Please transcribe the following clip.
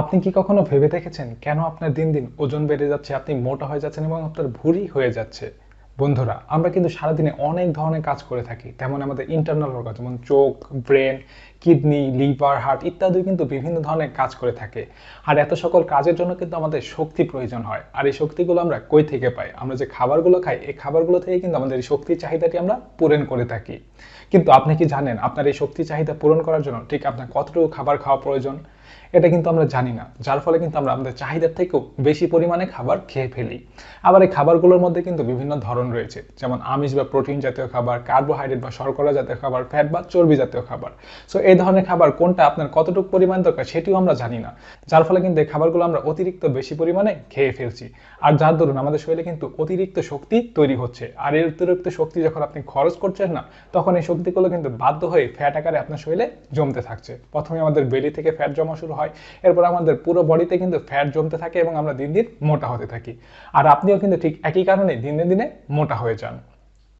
আপনি কি কখনো ভেবে দেখেছেন কেন আপনার দিন দিন ওজন বেড়ে যাচ্ছে, আপনি মোটা হয়ে যাচ্ছেন এবং আপনার ভুঁড়ি হয়ে যাচ্ছে? বন্ধুরা, আমরা কিন্তু সারাদিনে অনেক ধরনের কাজ করে থাকি। তেমন আমাদের ইন্টারনাল অর্গান যেমন চোখ ব্রেন কিডনি লিভার হার্ট ইত্যাদি কিন্তু বিভিন্ন ধরনের কাজ করে থাকে। আর এত সকল কাজের জন্য কিন্তু আমাদের শক্তি প্রয়োজন হয়। আর এই শক্তিগুলো আমরা কই থেকে পাই? আমরা যে খাবারগুলো খাই, এই খাবারগুলো থেকে কিন্তু আমাদের এই শক্তির চাহিদাটি আমরা পূরণ করে থাকি। কিন্তু আপনি কি জানেন আপনার এই শক্তি চাহিদা পূরণ করার জন্য ঠিক আপনার কতটুকু খাবার খাওয়া প্রয়োজন? এটা কিন্তু আমরা জানি না, যার ফলে কিন্তু আমরা আমাদের চাহিদার থেকেও বেশি পরিমাণে খাবার খেয়ে ফেলি। আবার এই খাবারগুলোর মধ্যে কিন্তু বিভিন্ন ধরন রয়েছে, যেমন আমিষ বা প্রোটিন জাতীয় খাবার, কার্বোহাইড্রেট বা শর্করা জাতীয় খাবার, ফ্যাট বা চর্বি জাতীয় খাবার। সো এই ধরনের খাবার কোনটা আপনার কতটুকু পরিমাণ দরকার সেটিও আমরা জানি না, যার ফলে কিন্তু এই খাবারগুলো আমরা অতিরিক্ত বেশি পরিমাণে খেয়ে ফেলছি। আর যার দরুন আমাদের শরীরে কিন্তু অতিরিক্ত শক্তি তৈরি হচ্ছে। আর এই অতিরিক্ত শক্তি যখন আপনি খরচ করছেন না, তখন এই শক্তিগুলো কিন্তু বাধ্য হয়ে ফ্যাট আকারে আপনার শরীরে জমতে থাকছে। প্রথমে আমাদের বেলি থেকে ফ্যাট জমা শুরু হয়। এরপর আমাদের পুরো বডিতে কিন্তু ফ্যাট জমতে থাকে এবং আমরা দিন দিন মোটা হতে থাকি। আর আপনিও কিন্তু ঠিক একই কারণে দিনে দিনে মোটা হয়ে যান।